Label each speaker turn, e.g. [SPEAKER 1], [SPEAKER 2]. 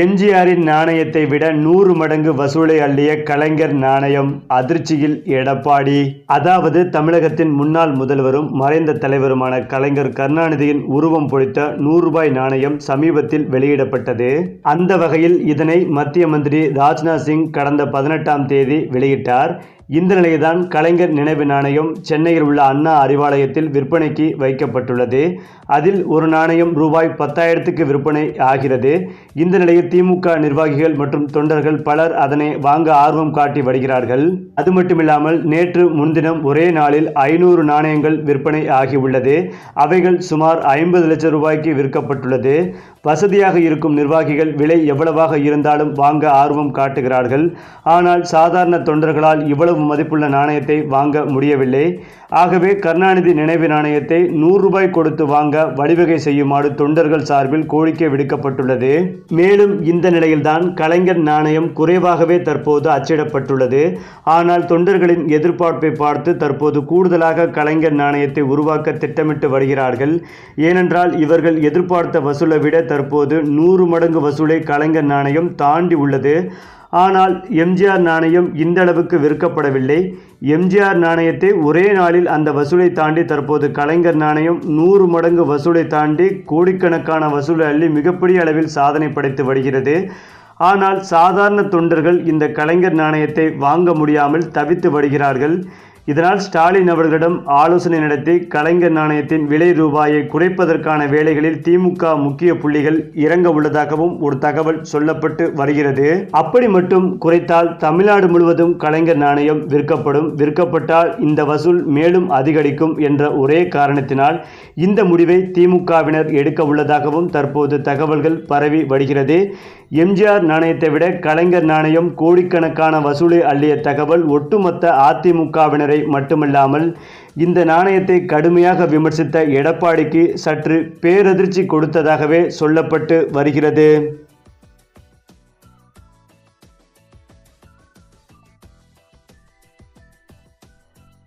[SPEAKER 1] எம்ஜிஆரின் நாணயத்தை விட நூறு மடங்கு வசூலை அள்ளிய கலைஞர் நாணயம் அதிர்ச்சியில் எடப்பாடி. அதாவது தமிழகத்தின் முன்னாள் முதல்வரும் மறைந்த தலைவருமான கலைஞர் கருணாநிதியின் உருவம் பொழித்த நூறு ரூபாய் நாணயம் சமீபத்தில் வெளியிடப்பட்டது. அந்த வகையில் இதனை மத்திய மந்திரி ராஜ்நாத் சிங் கடந்த பதினெட்டாம் தேதி வெளியிட்டார். இந்த நிலையில்தான் கலைஞர் நினைவு நாணயம் சென்னையில் உள்ள அண்ணா அறிவாலயத்தில் விற்பனைக்கு வைக்கப்பட்டுள்ளது. அதில் ஒரு நாணயம் ரூபாய் பத்தாயிரத்துக்கு விற்பனை ஆகிறது. இந்த நிலையில் திமுக நிர்வாகிகள் மற்றும் தொண்டர்கள் பலர் அதனை வாங்க ஆர்வம் காட்டி வருகிறார்கள். அது மட்டுமில்லாமல் நேற்று முன்தினம் ஒரே நாளில் ஐநூறு நாணயங்கள் விற்பனை ஆகியுள்ளது. அவைகள் சுமார் ஐம்பது லட்சம் ரூபாய்க்கு விற்கப்பட்டுள்ளது. வசதியாக இருக்கும் நிர்வாகிகள் விலை எவ்வளவாக இருந்தாலும் வாங்க ஆர்வம் காட்டுகிறார்கள். ஆனால் சாதாரண தொண்டர்களால் இவ்வளவு மதிப்புள்ள நாணயத்தை வாங்க முடியவில்லை. ஆகவே கருணாநிதி நினைவு நாணயத்தை நூறு ரூபாய் கொடுத்து வாங்க வழிவகை செய்யுமாறு தொண்டர்கள் சார்பில் கோரிக்கை விடுக்கப்பட்டுள்ளது. மேலும் இந்த நிலையில்தான் கலைஞர் நாணயம் குறைவாகவே தற்போது அச்சிடப்பட்டுள்ளது. ஆனால் தொண்டர்களின் எதிர்பார்ப்பை பார்த்து தற்போது கூடுதலாக கலைஞர் நாணயத்தை உருவாக்க திட்டமிட்டு வருகிறார்கள். ஏனென்றால் இவர்கள் எதிர்பார்த்த வசூலை விட தற்போது நூறு மடங்கு வசூலை கலைஞர் நாணயம் தாண்டி உள்ளது. ஆனால் எம்ஜிஆர் நாணயம் இந்த அளவுக்கு விற்கப்படவில்லை. எம்ஜிஆர் நாணயத்தை ஒரே நாளில் அந்த வசூலை தாண்டி தற்போது கலைஞர் நாணயம் நூறு மடங்கு வசூலை தாண்டி கோடிக்கணக்கான வசூலை அள்ளி மிகப்பெரிய அளவில் சாதனை படைத்து வருகிறது. ஆனால் சாதாரண தொண்டர்கள் இந்த கலைஞர் நாணயத்தை வாங்க முடியாமல் தவித்து வருகிறார்கள். இதனால் ஸ்டாலின் அவர்களிடம் ஆலோசனை நடத்தி கலைஞர் நாணயத்தின் விலை ரூபாயை குறைப்பதற்கான வேலைகளில் திமுக முக்கிய புள்ளிகள் இறங்க உள்ளதாகவும் ஒரு தகவல் சொல்லப்பட்டு வருகிறது. அப்படி மட்டும் குறைத்தால் தமிழ்நாடு முழுவதும் கலைஞர் நாணயம் விற்கப்படும். விற்கப்பட்டால் இந்த வசூல் மேலும் அதிகரிக்கும் என்ற ஒரே காரணத்தினால் இந்த முடிவை திமுகவினர் எடுக்க உள்ளதாகவும் தற்போது தகவல்கள் பரவி வருகிறது. எம்ஜிஆர் நாணயத்தை விட கலைஞர் நாணயம் கோடிக்கணக்கான வசூலை அள்ளிய தகவல் ஒட்டுமொத்த அதிமுகவினரை மட்டுமல்லாமல் இந்த நாணயத்தை கடுமையாக விமர்சித்த எடப்பாடிக்கு சற்று பேரதிர்ச்சி கொடுத்ததாகவே சொல்லப்பட்டு வருகிறது.